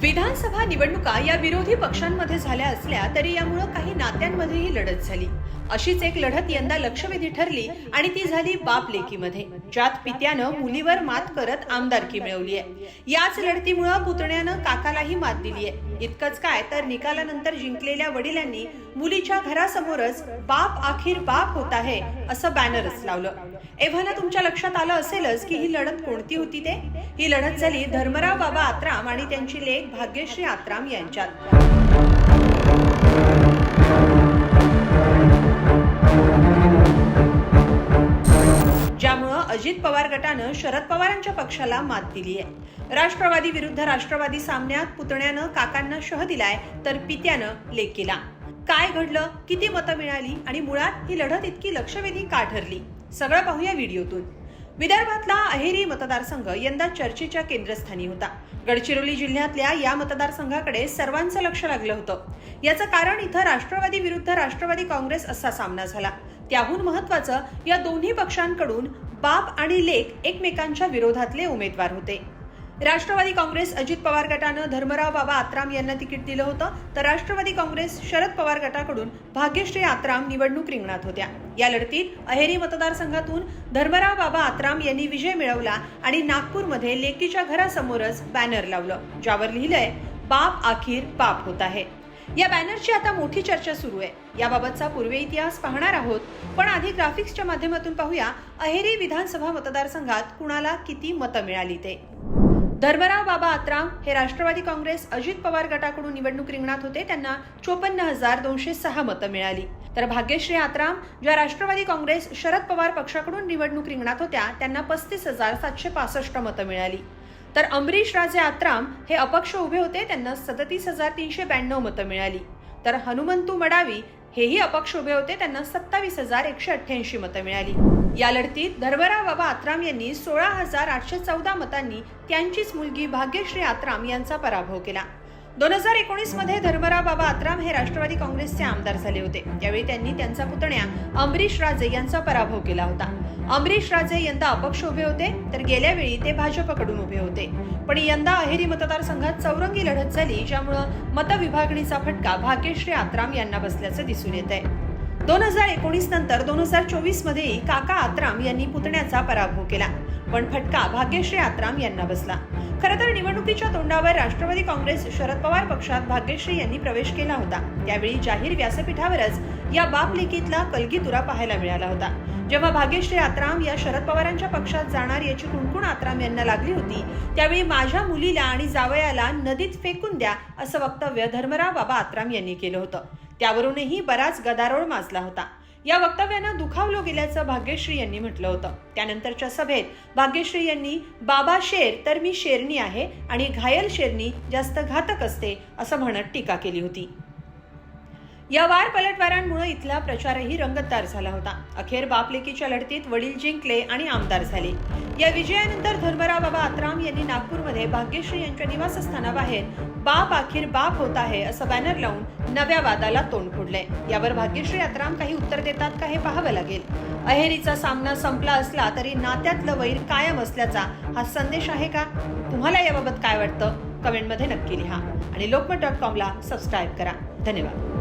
विधानसभा निवडणुका या विरोधी पक्षांमध्ये झाल्या असल्या तरी यामुळं काही नात्यांमध्येही लढत झाली. अशीच एक लढत यंदा लक्षवेधी ठरली आणि ती झाली बाप लेकीमध्ये. ज्यात पित्यानं मुलीवर मात करत आमदारकी मिळवली आहे. याच लढतीमुळं पुतण्यानं काकालाही मात दिली आहे. इतकंच काय तर निकालानंतर जिंकलेल्या वडिलांनी मुलीच्या घरासमोरच बाप आखिर बाप होत आहे असं बॅनरच लावलं. एव्हाना तुमच्या लक्षात आलं असेलच की ही लढत कोणती होती ते? ही लढत झाली धर्मराव बाबा आत्राम आणि त्यांची लेख भाग्यश्री आत्राम यांच्यात. अजित पवार गटानं शरद पवारांच्या पक्षाला मात दिली आहे. राष्ट्रवादी विरुद्ध राष्ट्रवादी सामन्यात पुतण्यानं काकांना शह दिलाय तर पित्यानं लेख केला. काय घडलं? किती मतं मिळाली? आणि मुळात ही लढत इतकी लक्षवेधी का ठरली? सगळं पाहूया व्हिडिओतून. विदर्भातला अहेरी मतदारसंघ यंदा चर्चेच्या केंद्रस्थानी होता. गडचिरोली जिल्ह्यातल्या या मतदारसंघाकडे सर्वांचं लक्ष लागलं होतं. याचं कारण इथं राष्ट्रवादी विरुद्ध राष्ट्रवादी काँग्रेस असा सामना झाला. त्याहून महत्वाचं या दोन्ही पक्षांकडून बाप आणि लेख एकमेकांच्या विरोधातले उमेदवार होते. राष्ट्रवादी काँग्रेस अजित पवार गटानं धर्मराव बाबा आत्राम यांना तिकीट दिलं होतं तर राष्ट्रवादी काँग्रेस शरद पवार गटाकडून भाग्यश्री आत्राम निवडणूक रिंगणात होत्या. या लढतीत अहेरी मतदारसंघातून धर्मराव बाबा आत्राम यांनी विजय मिळवला आणि नागपूरमध्ये लेकीच्या घरासमोरच बॅनर लावलं ज्यावर लिहिलंय बाप आखिर बाप होत आहे. या बॅनरची आता मोठी चर्चा सुरू आहे. याबाबतचा पूर्व इतिहास पाहणार आहोत पण आधी ग्राफिक्सच्या माध्यमातून पाहूया अहेरी विधानसभा मतदारसंघात कुणाला किती मतं मिळाली ते? धर्मराव बाबा आत्राम हे राष्ट्रवादी काँग्रेस अजित पवार गटाकडून निवडणूक रिंगणात होते त्यांना चोपन्न हजार दोनशे सहा मतं मिळाली. तर भाग्यश्री आत्राम ज्या राष्ट्रवादी काँग्रेस शरद पवार पक्षाकडून निवडणूक रिंगणात होत्या त्यांना पस्तीस हजार सातशे पासष्ट मतं मिळाली. तर अमरीश राजे आत्राम हे अपक्ष उभे होते त्यांना सदतीस हजार तीनशे ब्याण्णव मतं मिळाली. तर हनुमंतू मडावी हेही अपक्ष उभे होते त्यांना सत्तावीस हजार एकशे अठ्ठ्याऐंशी मतं मिळाली. या लढतीत धर्मराव बाबा आत्राम यांनी सोळा हजार आठशे चौदा मतांनी त्यांचीच मुलगी भाग्यश्री आत्राम यांचा पराभव केला. दोन हजार एकोणीसमध्ये धर्मराव बाबा आत्राम हे राष्ट्रवादी काँग्रेसचे आमदार झाले होते. त्यावेळी त्यांनी त्यांचा पुतण्या अमरीश राजे यांचा पराभव केला होता. अमरीश राजे यंदा अपक्ष उभे होते तर गेल्या वेळी ते भाजपकडून उभे होते. पण यंदा अहेरी मतदारसंघात चौरंगी लढत झाली ज्यामुळं मतविभागणीचा फटका भाग्यश्री आत्राम यांना बसल्याचं दिसून येत आहे दोन हजार एकोणीस नंतर दोन हजार चोवीसमध्येही काका आत्राम यांनी पुतण्याचा पराभव केला. पण फटका भाग्यश्री आत्राम यांना बसला. खरं तर निवडणुकीच्या तोंडावर राष्ट्रवादी काँग्रेस शरद पवार पक्षात भाग्यश्री यांनी प्रवेश केला होता. त्यावेळी जाहीर व्यासपीठावरच या बाप लेकीतला कलगीतुरा पाहायला मिळाला होता. जेव्हा भाग्यश्री आत्राम या शरद पवारांच्या पक्षात जाणार याची कुणकुण आत्राम यांना लागली होती त्यावेळी माझ्या मुलीला आणि जावयाला नदीत फेकून द्या असं वक्तव्य धर्मराव बाबा आत्राम यांनी केलं होतं. त्यावरूनही बराच गदारोळ माजला होता. या वक्तव्यानं दुखावलो गेल्याचं भाग्यश्री यांनी म्हटलं होतं. त्यानंतरच्या सभेत भाग्यश्री यांनी बाबा शेर तर मी शेरणी आहे आणि घायल शेरणी जास्त घातक असते असं म्हणत टीका केली होती. या वार पलटवारांमुळे इथला प्रचारही रंगतदार झाला होता. अखेर बापलेकीच्या लढतीत वडील जिंकले आणि आमदार झाले. या विजयानंतर धर्मराव बाबा आत्राम यांनी नागपूरमध्ये भाग्यश्री यांच्या निवासस्थानाबाहेर बाप अखेर बाप होत आहे असं बॅनर लावून नव्या वादाला तोंड फोडले यावर भाग्यश्री आत्राम काही उत्तर देतात का हे पाहावं लागेल. अहेरीचा सामना संपला असला तरी नात्यातलं वैर कायम असल्याचा हा संदेश आहे का? तुम्हाला याबाबत काय वाटतं? कमेंटमध्ये नक्की लिहा. आणि लोकमत डॉट कॉमला सबस्क्राईब करा. धन्यवाद.